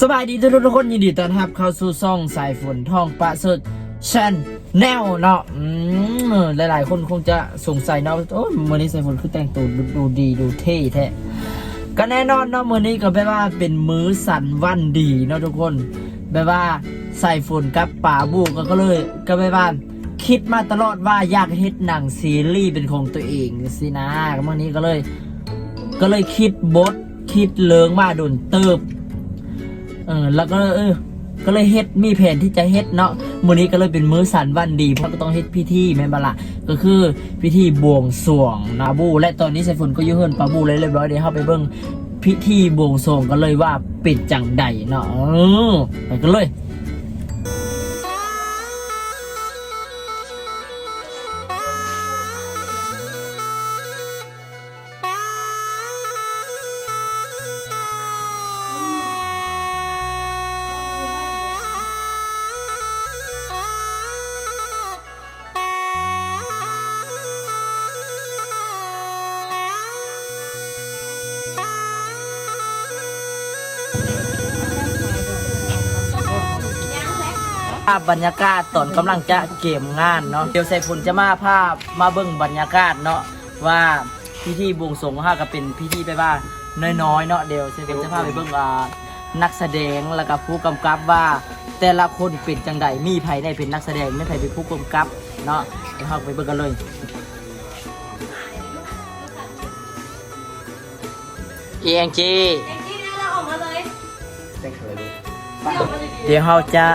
สบายดีทุกทุกคนยินดีต้อนรับเข้าสู่ซ่องสายฝนทองประสริฐชันแนวเนาะอืมหลายๆคนคงจะสงสัยเนาะโอ้ยมื่อนี้สายฝนคือแต่งตัวดูดูดีดูเท่แท้ก็แน่นอนเนาะมื่อนี้ก็แปลว่าเป็นมื้อสันวันดีเนาะทุกคนแปลว่าใสายฝนกับป่าบูก็ก็เลยก็แปลว่าคิดมาตลอดว่าอยากเฮ็ดหนังซีรีส์เป็นของตัวเองสินะก็มื่อนี้ก็เลย ก็เลยคิดบท คิดเลิงมาโดนเติบ เออแล้วก็เออก็เลยเฮ็ดมีแผนที่จะเฮ็ดเนาะมื้อนี้ก็เลยเป็นมื้อสันวันดี เพราะก็ต้องเฮ็ดพิธีแม่นบ่ละก็คือพิธีบวงสรวงนาบู และตอนนี้สายฝนก็อยู่เฮือนปาบูเลยเรียบร้อยเดี๋ยวเฮาไปเบิ่งพิธีบวงสรวงกันเลยว่าเป็นจังใดเนาะเออไปกันเลยาพบรรยากาศตอนกำลังจะเกมงานเนาะเดี๋ยวใส่ฝนจะมาภาพมาเบิ่งบรรยากาศเนาะว่าพิธีบวงสรวงของเฮาก็เป็นพิธีไปว่าน้อยๆเนาะเดี๋ยวใส่ฝนจะพาไปเบิ่งอ่านักแสดงแล้วก็ผู้กำกับว่า แต่ละคนเป็นจังใดมีไผได้เป็นนักแสดงไม่ไผเป็นผู้กำกับเนาะเดี๋ยวเฮาไปเบิ่งกันเลยเอียงจีนี่นะเราออกมาเลยเดี๋ยวเราจะ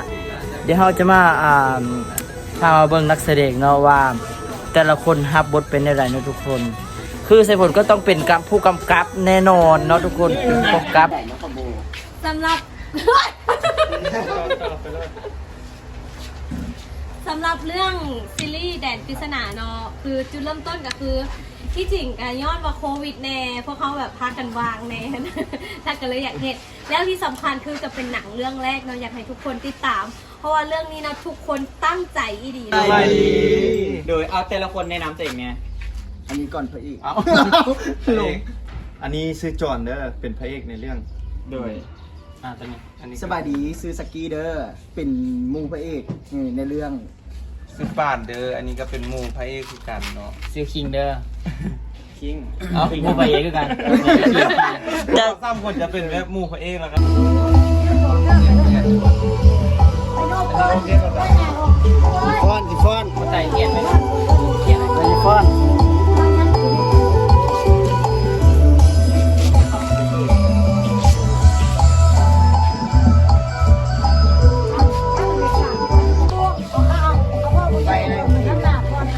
เดี๋ยวเราจะมาอ่าพามาเบิ่งนักแสดงเนาะว่า แต่ละคนรับบทเป็นอะไรเนาะทุกคน คือใส่ผลก็ต้องเป็นกับผู้กำกับแน่นอนเนาะทุกคนเป็นผู้กำกับ สำหรับสำหรับเรื่องซีรีส์แดนปริศนาเนาะคือจุดเริ่มต้นก็คือ ที่จริงการย้อนว่าโควิดแน่พวกเขาแบบพากันวางแน่ ถ้ากันเลยอยากเห็นแล้วที่สำคัญคือจะเป็นหนังเรื่องแรกเนาะอยากให้ทุกคนติดตาม ราะว่าเรื่องนี้นะ ทุกคนตั้งใจอีดีเลย โดยเอาแต่ละคนแนะนำตัวเองไงอันนี้ก่อนพระเอกเอาลงอันนี้ซื้อจอนเด้อเป็นพระเอกในเรื่อง โดยอ่าตอนนี้อันนี้สบายดีซื้อสกีเด้อเป็นหมูพระเอกนี่ในเรื่องซื้อป่านเด้ออันนี้ก็เป็นหมูพระเอกคือกันเนาะซิลคิงเด้อคิงเอาผู้ไปเอกคือกันแต่สามคนจะเป็นแบบหมูพระเอกแล้วกัน ฟอนสิฟอนใจเกียนไหมเกียนไหมฟอน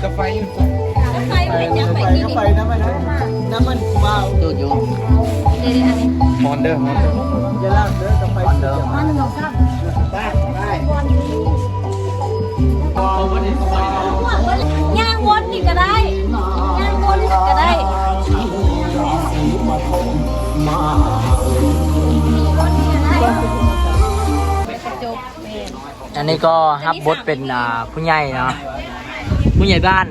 จะไฟอยู่แล้วใครเป็นยังไปไปน้ำมันน้ำมันเบาดูอยู่เดี๋ยวๆอันนี้มอนเดอร์มอนเดอร์อย่าลากเด้อกับไฟเด้อนลงครั อันนี้ก็รับบทเป็นอ่าผู้ใหญ่เนาะผู้ใหญ่บ้าน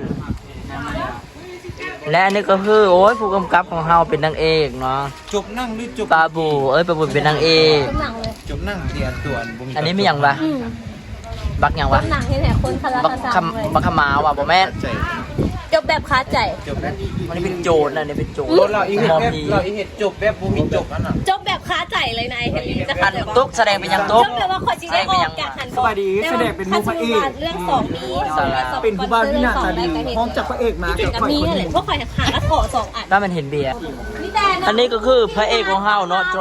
และอันนี้ก็คือโอ้ยผู้กำกับของเราเป็นนางเอกเนาะจบนั่งหรือจบปาบูเอ้ยปาบูเป็นนางเอกต้นหนังเลยจบนั่งเรียนตัวนบุ้อันนี้มีอย่างวะอืมบักอย่างต้วะนหนังที่ไหนคนคาราบักคาซังคเลยำบักขมาวะบ่แม่นใจ จบแบบคาใจ จบแล้วอันนี้เป็นโจรนะอันนี้เป็นโจรรถเราอีกมอเห็ดผีเราอีกเห็ดจบแบบบุมีจบนั่นน่ะจบแบบคาใจเลยนายเฮลีจะอัเข้านใจว่าตุ๊กแสดงเป็นอย่างจตุ๊กบแบบว่าคอยจีได้ออกจากหันสบายดีแสดงเป็นหมูพระเอกเรื่องสองนี้สองสองเป็นผู้บ้านที่น่าตาดีพร้อมจากพระเอกมาที่กับกับไฟมีคนนั่นหแหนึ่ละงพวกคอยหาแล้วขอสองอันถ้ามันเห็นเบียร์นี่แต่เนาะอันนี้ก็คือพระเอกของเฮาเนาะแจ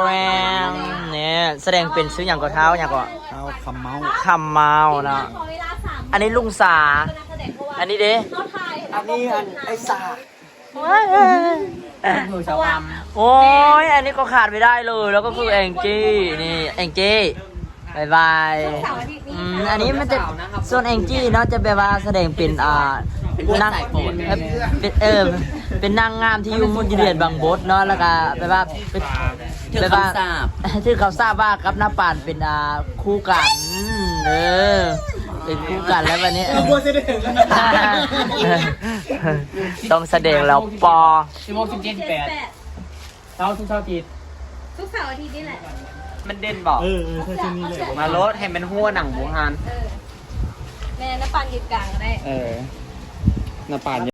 งเนี่ยแสดงเป็นซื้ออย่างก็เท้าอย่างก็เอาคำเมาคำเมาเนาะขอเวลาสามอันนี้ลุงสา อันนี้เด้เขาถ่าย อันนี้อันไอ้สามือสาวามโอ้ย อันนี้ก็ขาดไม่ได้เลย แล้วก็คือแองจี้นี่แองจี้บายบายเสาร์อาทิตย์อืนี้มอันนี้มันจะส่วนแองจี้เนาะจะแบบว่าแสดงเป็นอ่านางเอ่อเป็นเออเป็นนางงามที่อยู่มุนเรียนบางบดเนาะแล้วก็แบบว่าเป็นแบบว่าที่เขาทราบว่ากับน้าป่านเป็นอ่าคู่กันเออ เป็นคู่กันแล้ววันนี้เอาบัวเสด็จกันนะต้องแสดงแล้วปอสิบโมงสิบเจ็ดสิบแปดแปดเช้าทุกเช้าจีดทุกเสาร์อาทิตย์นี่แหละ มันเด่นบอก เออเออใช่ช่วงนี้เลยมารถให้มันหัวหนังบูฮานเออแม่น้ำปานยืนกลางก็ได้ เออน้าปาน